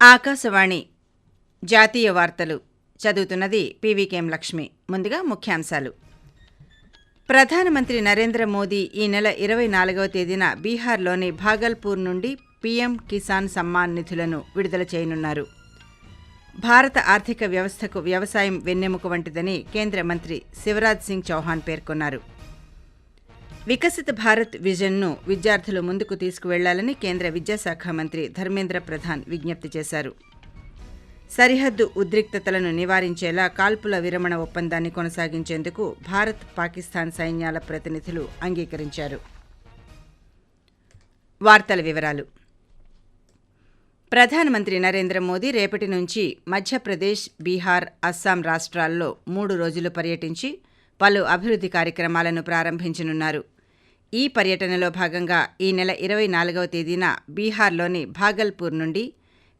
ఆకాశవాణి జాతీయ వార్తలు. చదువుతున్నది పీవీకేఎం లక్ష్మి. ముందుగా ముఖ్యాంశాలు. ప్రధానమంత్రి నరేంద్ర మోదీ ఈ నెల ఇరవై నాలుగవ తేదీన బీహార్లోని భాగల్పూర్ నుండి పీఎం కిసాన్ సమ్మాన్ నిధులను విడుదల చేయనున్నారు. భారత ఆర్థిక వ్యవస్థకు వ్యవసాయం వెన్నెముక వంటిదని కేంద్ర మంత్రి శివరాజ్ సింగ్ చౌహాన్ పేర్కొన్నారు. వికసిత భారత్ విజన్ను విద్యార్థులు ముందుకు తీసుకువెళ్ళాలని కేంద్ర విద్యాశాఖ మంత్రి ధర్మేంద్ర ప్రధాన్ విజ్ఞప్తి చేశారు. సరిహద్దు ఉద్రిక్తతలను నివారించేలా కాల్పుల విరమణ ఒప్పందాన్ని కొనసాగించేందుకు భారత్ పాకిస్తాన్ సైన్యాల ప్రతినిధులు అంగీకరించారు. వార్తల వివరాలు. ప్రధానమంత్రి నరేంద్ర మోదీ రేపటి నుంచి మధ్యప్రదేశ్ బీహార్ అస్సాం రాష్ట్రాల్లో మూడు రోజులు పర్యటించి పలు అభివృద్ధి కార్యక్రమాలను ప్రారంభించనున్నారు. ఈ పర్యటనలో భాగంగా ఈ నెల ఇరవై నాలుగవ తేదీన బీహార్లోని భాగల్పూర్ నుండి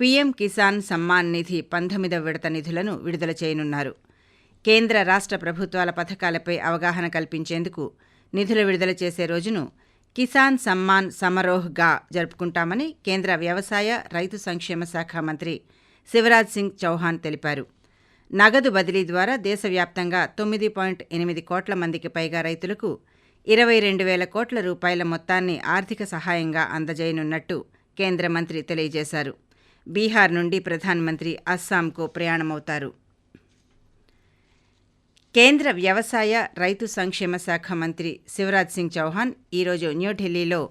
పీఎం కిసాన్ సమ్మాన్ నిధి పంతొమ్మిదవ విడత నిధులను విడుదల చేయనున్నారు. కేంద్ర రాష్ట్ర ప్రభుత్వాల పథకాలపై అవగాహన కల్పించేందుకు నిధులు విడుదల చేసే రోజును కిసాన్ సమ్మాన్ సమరోహ్గా జరుపుకుంటామని కేంద్ర వ్యవసాయ రైతు సంక్షేమ శాఖ మంత్రి శివరాజ్ సింగ్ చౌహాన్ తెలిపారు. నగదు బదిలీ ద్వారా దేశవ్యాప్తంగా తొమ్మిది పాయింట్ ఎనిమిది కోట్ల మందికి పైగా రైతులకు ఇరవై రెండు వేల కోట్ల రూపాయల మొత్తాన్ని ఆర్థిక సహాయంగా అందజేయనున్నట్టు కేంద్ర మంత్రి తెలియజేశారు. బీహార్ నుండి ప్రధానమంత్రి అస్సాంకు ప్రయాణమవుతారు. కేంద్ర వ్యవసాయ రైతు సంక్షేమ శాఖ మంత్రి శివరాజ్ సింగ్ చౌహాన్ ఈరోజు న్యూఢిల్లీలో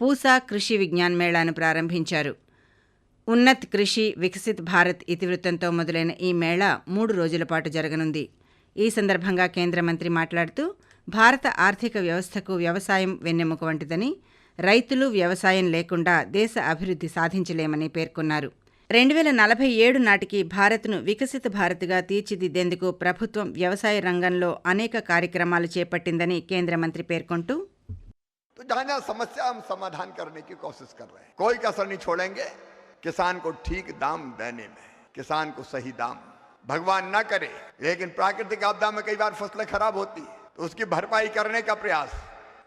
పూసా కృషి విజ్ఞాన్ మేళాను ప్రారంభించారు. ఉన్నత్ కృషి వికసిత్ భారత్ ఇతివృత్తంతో మొదలైన ఈ మేళా మూడు రోజుల పాటు జరగనుంది. ఈ సందర్భంగా కేంద్ర మంత్రి మాట్లాడుతూ భారత ఆర్థిక వ్యవస్థకు వ్యవసాయం వెన్నెముక వంటిదని రైతులు వ్యవసాయం లేకుండా దేశ అభివృద్ధి సాధించలేమని పేర్కొన్నారు రెండు వేల నలభై ఏడు నాటికి భారత్ను వికసిత భారత్గా తీర్చిదిద్దేందుకు ప్రభుత్వం వ్యవసాయ రంగంలో అనేక కార్యక్రమాలు చేపట్టిందని కేంద్ర మంత్రి పేర్కొంటూ तो जहां जहां समस्या हम समाधान करने की कोशिश कर रहे हैं कोई कसर नहीं छोड़ेंगे किसान को ठीक दाम देने में किसान को सही दाम भगवान ना करे लेकिन प्राकृतिक आपदा में कई बार फसलें खराब होती है तो उसकी भरपाई करने का प्रयास।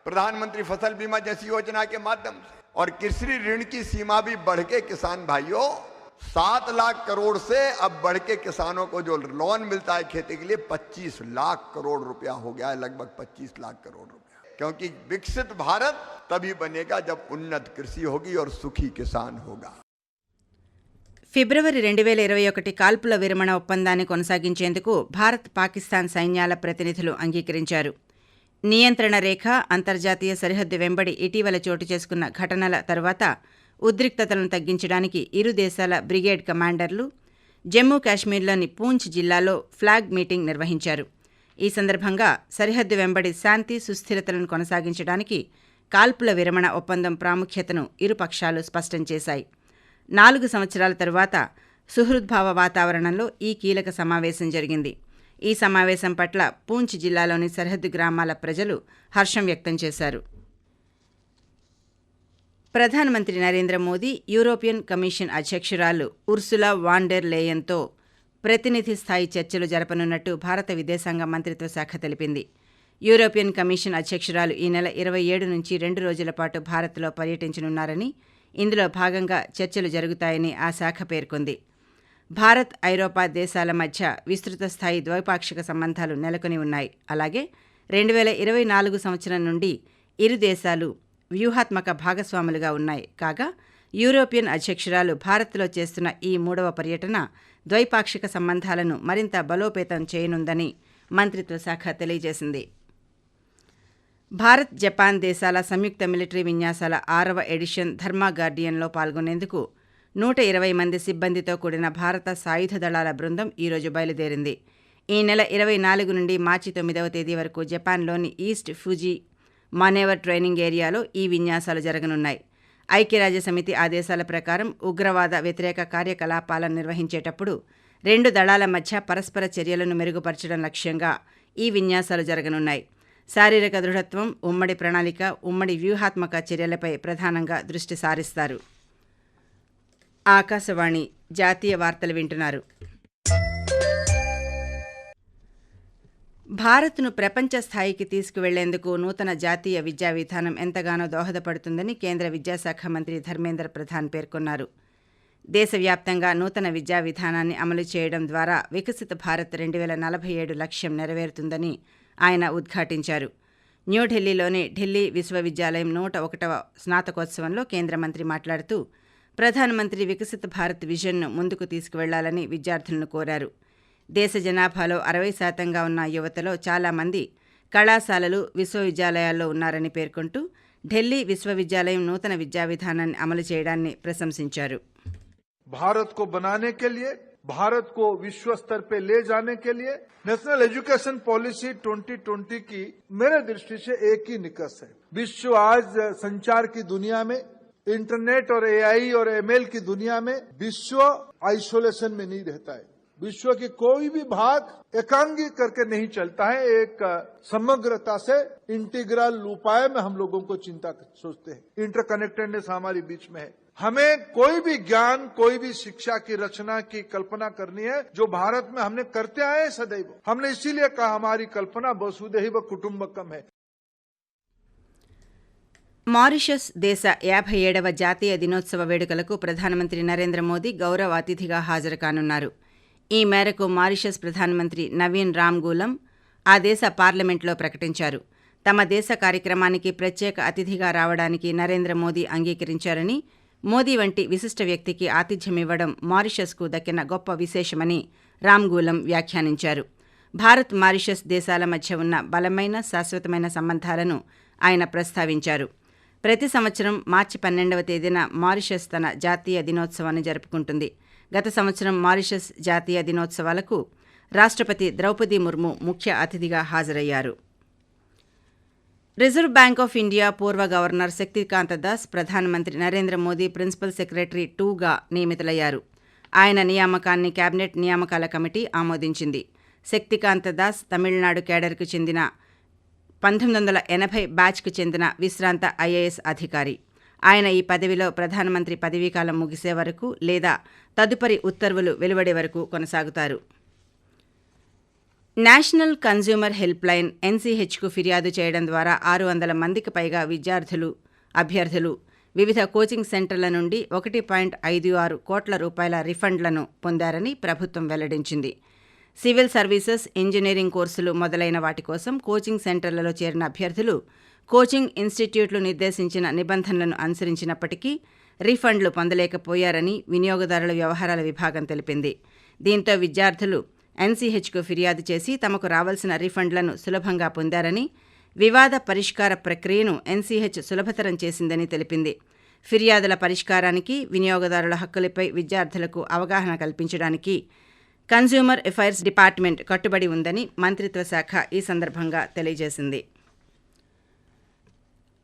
प्रधानमंत्री फ़सल बीमा जैसी योजना के माध्यम से। और कृषि ऋण की सीमा भी बढ़ के किसान भाइयों, सात लाख करोड़ से अब बढ़ के किसानों को जो लोन मिलता है खेती के लिए 25 लाख करोड़ रुपया हो गया है, लगभग 25 लाख करोड़ रुपया। क्योंकि विकसित भारत तभी बनेगा जब उन्नत कृषि होगी और सुखी किसान होगा। ఫిబ్రవరి రెండు వేల ఇరవై ఒకటి కాల్పుల విరమణ ఒప్పందాన్ని కొనసాగించేందుకు భారత్ పాకిస్తాన్ సైన్యాల ప్రతినిధులు అంగీకరించారు. నియంత్రణ రేఖ అంతర్జాతీయ సరిహద్దు వెంబడి ఇటీవల చోటు చేసుకున్న ఘటనల తర్వాత ఉద్రిక్తతలను తగ్గించడానికి ఇరు దేశాల బ్రిగేడ్ కమాండర్లు జమ్మూ కాశ్మీర్లోని పూంచ్ జిల్లాలో ఫ్లాగ్ మీటింగ్ నిర్వహించారు. ఈ సందర్భంగా సరిహద్దు వెంబడి శాంతి సుస్థిరతలను కొనసాగించడానికి కాల్పుల విరమణ ఒప్పందం ప్రాముఖ్యతను ఇరు పక్షాలు స్పష్టం చేశాయి. నాలుగు సంవత్సరాల తరువాత సుహృద్భావ వాతావరణంలో ఈ కీలక సమావేశం జరిగింది. ఈ సమావేశం పట్ల పూంచ్ జిల్లాలోని సరిహద్దు గ్రామాల ప్రజలు హర్షం వ్యక్తం చేశారు. ప్రధానమంత్రి నరేంద్ర మోదీ యూరోపియన్ కమిషన్ అధ్యక్షురాలు ఉర్సులా వాండెర్ లేయన్తో ప్రతినిధి స్థాయి చర్చలు జరపనున్నట్టు భారత విదేశాంగ మంత్రిత్వ శాఖ తెలిపింది. యూరోపియన్ కమిషన్ అధ్యక్షురాలు ఈ నెల ఇరవై ఏడు నుంచి రెండు రోజుల పాటు భారత్లో పర్యటించనున్నారని ఇందులో భాగంగా చర్చలు జరుగుతాయని ఆ శాఖ పేర్కొంది. భారత్ ఐరోపా దేశాల మధ్య విస్తృత స్థాయి ద్వైపాక్షిక సంబంధాలు నెలకొని ఉన్నాయి. అలాగే రెండు వేల ఇరవై నాలుగు సంవత్సరం నుండి ఇరు దేశాలు వ్యూహాత్మక భాగస్వాములుగా ఉన్నాయి. కాగా యూరోపియన్ అధ్యక్షురాలు భారత్లో చేస్తున్న ఈ మూడవ పర్యటన ద్వైపాక్షిక సంబంధాలను మరింత బలోపేతం చేయనుందని మంత్రిత్వ శాఖ తెలియజేసింది. భారత్ జపాన్ దేశాల సంయుక్త మిలిటరీ విన్యాసాల ఆరవ ఎడిషన్ ధర్మా గార్డియన్లో పాల్గొనేందుకు నూట ఇరవై మంది సిబ్బందితో కూడిన భారత సాయుధ దళాల బృందం ఈరోజు బయలుదేరింది. ఈ నెల ఇరవై నాలుగు నుండి మార్చి తొమ్మిదవ తేదీ వరకు జపాన్లోని ఈస్ట్ ఫుజీ మానేవర్ ట్రైనింగ్ ఏరియాలో ఈ విన్యాసాలు జరగనున్నాయి. ఐక్యరాజ్య సమితి ఆదేశాల ప్రకారం ఉగ్రవాద వ్యతిరేక కార్యకలాపాలను నిర్వహించేటప్పుడు రెండు దళాల మధ్య పరస్పర చర్యలను మెరుగుపరచడం లక్ష్యంగా ఈ విన్యాసాలు జరగనున్నాయి. శారీరక దృఢత్వం ఉమ్మడి ప్రణాళిక ఉమ్మడి వ్యూహాత్మక చర్యలపై ప్రధానంగా దృష్టి సారిస్తారు. ఆకాశవాణి జాతీయ వార్తలు వింటున్నారు. భారత్ను ప్రపంచ స్థాయికి తీసుకువెళ్ళేందుకు నూతన జాతీయ విద్యా విధానం ఎంతగానో దోహదపడుతుందని కేంద్ర విద్యాశాఖ మంత్రి ధర్మేంద్ర ప్రధాన్ పేర్కొన్నారు. దేశవ్యాప్తంగా నూతన విద్యా విధానాన్ని అమలు చేయడం ద్వారా వికసిత భారత్ రెండు వేల నలభై ఏడు లక్ష్యం నెరవేరుతుందని ఆయన ఉద్ఘాటించారు. న్యూఢిల్లీలోని ఢిల్లీ విశ్వవిద్యాలయం నూట ఒకటవ స్నాతకోత్సవంలో కేంద్ర మంత్రి మాట్లాడుతూ ప్రధానమంత్రి వికసిత భారత్ విజన్ను ముందుకు తీసుకువెళ్ళాలని విద్యార్థులను కోరారు. దేశ జనాభాలో అరవై శాతంగా ఉన్న యువతలో చాలామంది కళాశాలలు విశ్వవిద్యాలయాల్లో ఉన్నారని పేర్కొంటూ ఢిల్లీ విశ్వవిద్యాలయం నూతన విద్యా విధానాన్ని అమలు చేయడాన్ని ప్రశంసించారు. భారత్ బనానే కే भारत को विश्व स्तर पे ले जाने के लिए नेशनल एजुकेशन पॉलिसी 2020 की मेरे दृष्टि से एक ही निकस है। विश्व आज संचार की दुनिया में, इंटरनेट और एआई और एमएल की दुनिया में विश्व आइसोलेशन में नहीं रहता है। विश्व की कोई भी भाग एकांगी करके नहीं चलता है। एक समग्रता से इंटीग्रल उपाय में हम लोगों को चिंता सोचते हैं। इंटरकनेक्टेडनेस हमारे बीच में है। हमें कोई भी ज्ञान कोई भी शिक्षा की रचना की कल्पना करनी है जो भारत में हमने करते आए हैं सदैव हमने इसीलिए कहा हमारी कल्पना वसुदैव कुटुंबकम है మారిషస్ దేశ యాభై ఏడవ జాతీయ దినోత్సవ వేడుకలకు ప్రధానమంత్రి నరేంద్ర మోదీ గౌరవ అతిథిగా హాజరు కానున్నారు ఈ మేరకు మారిషస్ ప్రధానమంత్రి నవీన్ రామ్గూలం ఆ దేశ పార్లమెంట్లో ప్రకటించారు తమ దేశ కార్యక్రమానికి ప్రత్యేక అతిథిగా రావడానికి నరేంద్ర మోదీ అంగీకరించారని మోదీ వంటి విశిష్ట వ్యక్తికి ఆతిథ్యమివ్వడం మారిషస్కు దక్కిన గొప్ప విశేషమని రామ్గూలం వ్యాఖ్యానించారు. భారత్ మారిషస్ దేశాల మధ్య ఉన్న బలమైన శాశ్వతమైన సంబంధాలను ఆయన ప్రస్తావించారు. ప్రతి సంవత్సరం మార్చి పన్నెండవ తేదీన మారిషస్ తన జాతీయ దినోత్సవాన్ని జరుపుకుంటుంది. గత సంవత్సరం మారిషస్ జాతీయ దినోత్సవాలకు రాష్ట్రపతి ద్రౌపది ముర్ము ముఖ్య అతిథిగా హాజరయ్యారు. రిజర్వ్ బ్యాంక్ ఆఫ్ ఇండియా పూర్వ గవర్నర్ శక్తికాంత దాస్ ప్రధానమంత్రి నరేంద్ర మోదీ ప్రిన్సిపల్ సెక్రటరీ టూగా నియమితులయ్యారు. ఆయన నియామకాన్ని కేబినెట్ నియామకాల కమిటీ ఆమోదించింది. శక్తికాంత దాస్ తమిళనాడు కేడర్కు చెందిన పంతొమ్మిది వందల ఎనభై బ్యాచ్కు చెందిన విశ్రాంత ఐఏఎస్ అధికారి. ఆయన ఈ పదవిలో ప్రధానమంత్రి పదవీకాలం ముగిసే వరకు లేదా తదుపరి ఉత్తర్వులు వెలువడే వరకు కొనసాగుతారు. నేషనల్ కన్జ్యూమర్ హెల్ప్ లైన్ ఎన్సీహెచ్కు ఫిర్యాదు చేయడం ద్వారా ఆరు వందల మందికి పైగా విద్యార్థులు అభ్యర్థులు వివిధ కోచింగ్ సెంటర్ల నుండి ఒకటి పాయింట్ ఐదు ఆరు కోట్ల రూపాయల రిఫండ్లను పొందారని ప్రభుత్వం వెల్లడించింది. సివిల్ సర్వీసెస్ ఇంజనీరింగ్ కోర్సులు మొదలైన వాటి కోసం కోచింగ్ సెంటర్లలో చేరిన అభ్యర్థులు కోచింగ్ ఇన్స్టిట్యూట్లు నిర్దేశించిన నిబంధనలను అనుసరించినప్పటికీ రీఫండ్లు పొందలేకపోయారని వినియోగదారుల వ్యవహారాల విభాగం తెలిపింది. దీంతో విద్యార్థులు ఎన్సీహెచ్కు ఫిర్యాదు చేసి తమకు రావాల్సిన రీఫండ్లను సులభంగా పొందారని వివాద పరిష్కార ప్రక్రియను ఎన్సీహెచ్ సులభతరం చేసిందని తెలిపింది. ఫిర్యాదుల పరిష్కారానికి వినియోగదారుల హక్కులపై విద్యార్థులకు అవగాహన కల్పించడానికి కన్జ్యూమర్ అఫైర్స్ డిపార్ట్మెంట్ కట్టుబడి ఉందని మంత్రిత్వ శాఖ ఈ సందర్భంగా తెలియజేసింది.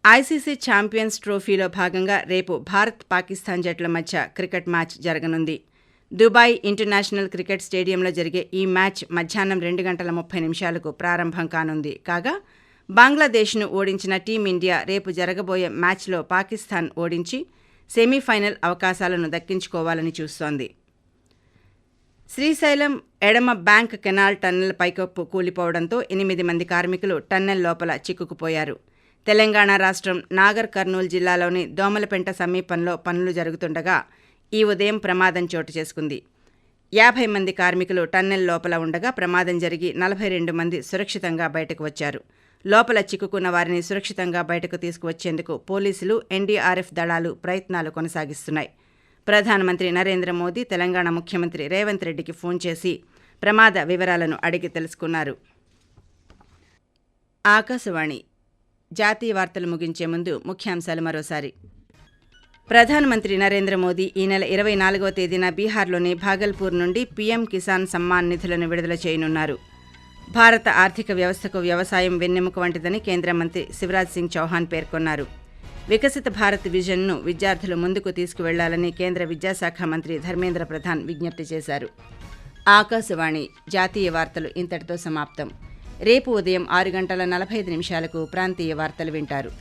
ఐసీసీ ఛాంపియన్స్ ట్రోఫీలో భాగంగా రేపు భారత్ పాకిస్తాన్ జట్ల మధ్య క్రికెట్ మ్యాచ్ జరగనుంది. దుబాయ్ ఇంటర్నేషనల్ క్రికెట్ స్టేడియంలో జరిగే ఈ మ్యాచ్ మధ్యాహ్నం రెండు గంటల ముప్పై నిమిషాలకు ప్రారంభం కానుంది. కాగా బంగ్లాదేశ్ను ఓడించిన టీమిండియా రేపు జరగబోయే మ్యాచ్లో పాకిస్తాన్ ఓడించి సెమీఫైనల్ అవకాశాలను దక్కించుకోవాలని చూస్తోంది. శ్రీశైలం ఎడమ బ్యాంక్ కెనాల్ టన్నెల్ పైకప్పు కూలిపోవడంతో ఎనిమిది మంది కార్మికులు టన్నెల్ లోపల చిక్కుకుపోయారు. తెలంగాణ రాష్ట్రం నాగర్ కర్నూలు జిల్లాలోని దోమలపెంట సమీపంలో పనులు జరుగుతుండగా ఈ ఉదయం ప్రమాదం చోటు చేసుకుంది. యాభై మంది కార్మికులు టన్నెల్ లోపల ఉండగా ప్రమాదం జరిగి నలభై రెండు మంది సురక్షితంగా బయటకు వచ్చారు. లోపల చిక్కుకున్న వారిని సురక్షితంగా బయటకు తీసుకువచ్చేందుకు పోలీసులు ఎన్డీఆర్ఎఫ్ దళాలు ప్రయత్నాలు కొనసాగిస్తున్నాయి. ప్రధానమంత్రి నరేంద్ర మోదీ తెలంగాణ ముఖ్యమంత్రి రేవంత్ రెడ్డికి ఫోన్ చేసి ప్రమాద వివరాలను అడిగి తెలుసుకున్నారు. ఆకాశవాణి జాతీయ వార్తలు ముగించే ముందు ముఖ్యాంశాలు మరోసారి. ప్రధానమంత్రి నరేంద్ర మోదీ ఈ నెల ఇరవై నాలుగవ తేదీన బీహార్లోని భాగల్పూర్ నుండి పీఎం కిసాన్ సమ్మాన్ నిధులను విడుదల చేయనున్నారు. భారత ఆర్థిక వ్యవస్థకు వ్యవసాయం వెన్నెముక వంటిదని కేంద్ర మంత్రి శివరాజ్ సింగ్ చౌహాన్ పేర్కొన్నారు. వికసిత భారత్ విజన్ను విద్యార్థులు ముందుకు తీసుకువెళ్ళాలని కేంద్ర విద్యాశాఖ మంత్రి ధర్మేంద్ర ప్రధాన్ విజ్ఞప్తి చేశారు. ఆకాశవాణి జాతీయ వార్తలు ఇంతటితో సమాప్తం. రేపు ఉదయం ఆరు గంటల నలభై ఐదు నిమిషాలకు ప్రాంతీయ వార్తలు వింటారు.